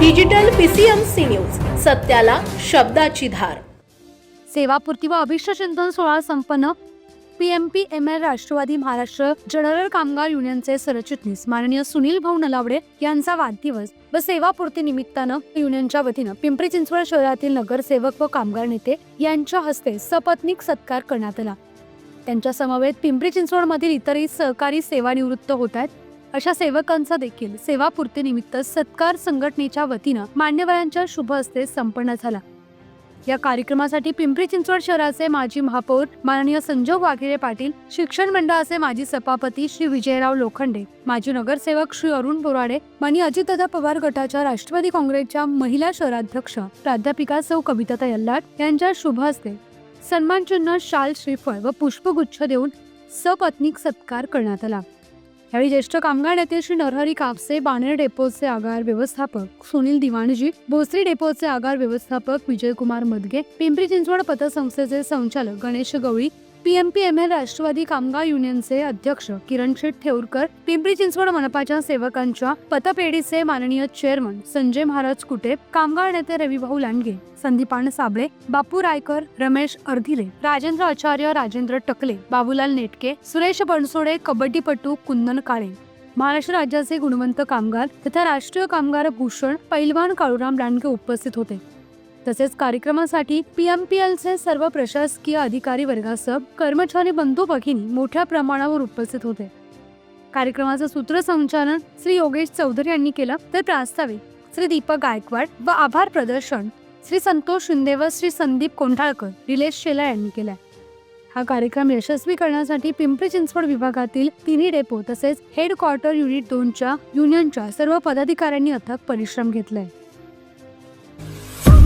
Digital PCMC news सत्याला शब्दाची धार. सेवापूर्ती व अभिष्ट चिंतन सोहळा संपन्न. P M P M L Rashtrawadi Maharashtra general कामगार युनियनचे सरचिटणीस माननीय सुनील भाऊ नलावडे यांचा वाढदिवस व सेवापूर्ती निमित्तानं युनियनच्या वतीनं पिंपरी चिंचवड शहरातील नगरसेवक व कामगार नेते यांच्या हस्ते सपत्नीक सत्कार करण्यात आला. त्यांच्या समवेत पिंपरी चिंचवडमधील इतरही सहकारी सेवानिवृत्त होत आहेत. अशा सेवकांचा देखील सेवापूर्ती निमित्त सत्कार संघटनेच्या वतीनं मान्यवरांच्या शुभ हस्ते संपन्न झाला. या कार्यक्रमासाठी पिंपरी चिंचवड शहराचे माजी महापौर माननीय संजोग वाघेरे पाटील शिक्षण मंडळाचे माजी सभापती श्री विजयराव लोखंडे माजी नगरसेवक श्री अरुण बोराडे मानी अजितदादा पवार गटाच्या राष्ट्रवादी काँग्रेसच्या महिला शहराध्यक्ष प्राध्यापिका सौ कविता यल्लाट यांच्या शुभ हस्ते सन्मानचिन्ह शाल श्रीफळ व पुष्पगुच्छ देऊन सपत्नीक सत्कार करण्यात आला. यावेळी ज्येष्ठ कामगार नेते श्री नरहरी कापसे बाणेर डेपोचे आगार व्यवस्थापक सुनील दिवाणजी भोसरी डेपोचे आगार व्यवस्थापक विजयकुमार मदगे पिंपरी चिंचवड पतसंस्थेचे संचालक Ganesh Gawali PMP M L Rashtrawadi कामगार युनियनचे अध्यक्ष किरण शेठ ठेवरकर पिंपरी चिंचवड मनपाच्या सेवकांच्या पतपेढीचे माननीय चेअरमन संजय महाराज कुटे कामगार नेते रविभाऊ लांडगे संदीपान साबळे बापू रायकर रमेश अर्धिले राजेंद्र आचार्य राजेंद्र टकले बाबूलाल नेटके सुरेश बनसोडे कबड्डीपटू कुंदन काळे. महाराष्ट्र राज्याचे गुणवंत कामगार तथा राष्ट्रीय कामगार भूषण पैलवान काळूराम लांडगे उपस्थित होते. तसेच कार्यक्रमासाठी पी एम पी एलचे सर्व प्रशासकीय अधिकारी वर्गासह कर्मचारी बंधू भगिनी मोठ्या प्रमाणावर उपस्थित होते. कार्यक्रमाचं सूत्रसंचालन श्री योगेश चौधरी यांनी केलं तर प्रास्ताविक श्री दीपक गायकवाड व आभार प्रदर्शन श्री संतोष शिंदे व श्री संदीप कोंढाळकर निलेश शेला यांनी केलाय. हा कार्यक्रम यशस्वी करण्यासाठी पिंपरी चिंचवड विभागातील तिन्ही डेपो तसेच हेडक्वार्टर युनिट दोनच्या युनियनच्या सर्व पदाधिकाऱ्यांनी अथक परिश्रम घेतलाय.